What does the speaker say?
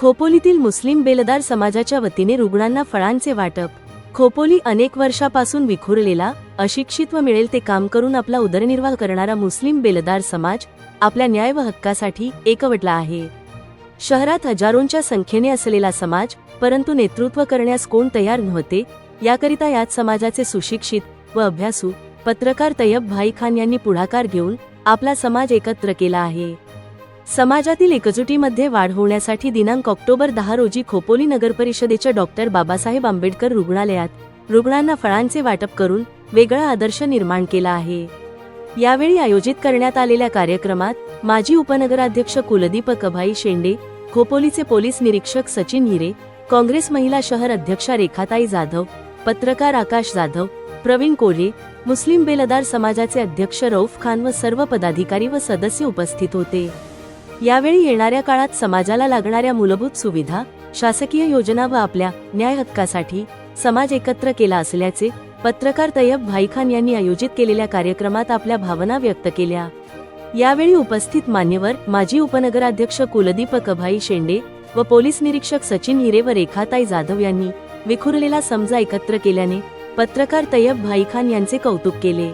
खोपोलीतील मुस्लिम बेलदार समाजाच्या वतीने रुग्णांना फळांचे वाटप. खोपोली अनेक वर्षापासून विखुरलेला अशिक्षित व मिळेल ते काम करून आपला उदरनिर्वाह करणारा मुस्लिम बेलदार समाज आपल्या न्याय व हक्कासाठी एकवटला आहे. शहरात हजारोंच्या संख्येने असलेला समाज परंतु नेतृत्व करण्यास कोण तयार नव्हते याकरिता याच समाजाचे सुशिक्षित व अभ्यासू पत्रकार तय्यब भाई खान यांनी पुढाकार घेऊन आपला समाज एकत्र केला आहे. समाजातील एकजुटीमध्ये वाढ होण्यासाठी दिनांक ऑक्टोबर दहा रोजी खोपोली नगर परिषदेच्या डॉक्टर बाबासाहेब आंबेडकर रुग्णालयात रुग्णांना फळांचे वाटप करून वेगळा आदर्श निर्माण केला आहे. यावेळी आयोजित करण्यात आलेल्या कार्यक्रमात माजी उपनगराध्यक्ष कुलदीप कभाई शेंडे खोपोलीचे पोलीस निरीक्षक सचिन हिरे काँग्रेस महिला शहर अध्यक्षा रेखाताई जाधव पत्रकार आकाश जाधव प्रवीण कोल्हे मुस्लिम बेलदार समाजाचे अध्यक्ष रौफ खान व सर्व पदाधिकारी व सदस्य उपस्थित होते. यावेळी येणाऱ्या काळात समाजाला लागणाऱ्या मूलभूत सुविधा शासकीय योजना व आपल्या न्याय हक्कासाठी समाज एकत्र केला असल्याचे पत्रकार तय्यब भाईखान यांनी आयोजित केलेल्या कार्यक्रमात आपल्या भावना व्यक्त केल्या. यावेळी उपस्थित मान्यवर माजी उपनगराध्यक्ष कुलदीप कभाई शेंडे व पोलीस निरीक्षक सचिन हिरे व रेखाताई जाधव यांनी विखुरलेला समजा एकत्र केल्याने पत्रकार तय्यब भाईखान यांचे कौतुक केले.